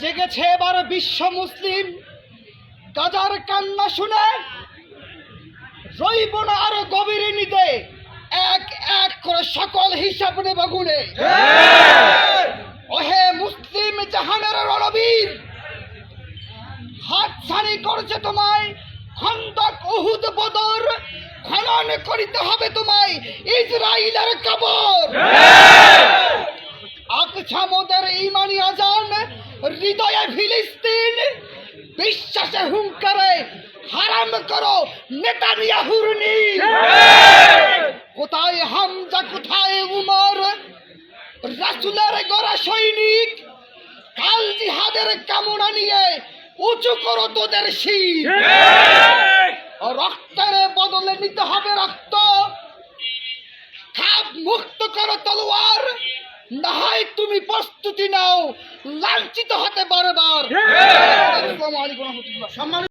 জেগেছে এবার বিশ্ব মুসলিম। গাজার কান্না শুনে রইব না আরও গভীরে নিতে। এক এক করে সকল হিসাব নেব গুণে। ওহে মুসলিম জাহানের রণবীর হাত ছানি করছে তোমায়। খনন করিতে হবে তোমায় ইসরাইলের কবর। আকছা মোদের ইমানি আজান হৃদয়ে ফিলিস্তিন বিশ্বাসে হুঙ্কারে হারাম করো নেতানিয়াহুর নীল। কোথায় হামজা কোথায় উমর? রাসুলের গড়া সৈনিক কাল জিহাদের কামনা নিয়ে উঁচু করো তোদের শীত রক্তের বদলে নিতে হবে রক্ত। খাপ মুক্ত করো তলোয়ার। না হয় তুমি প্রস্তুতি নাও। লাঞ্ছিত হতে বারবার। সম্মানিত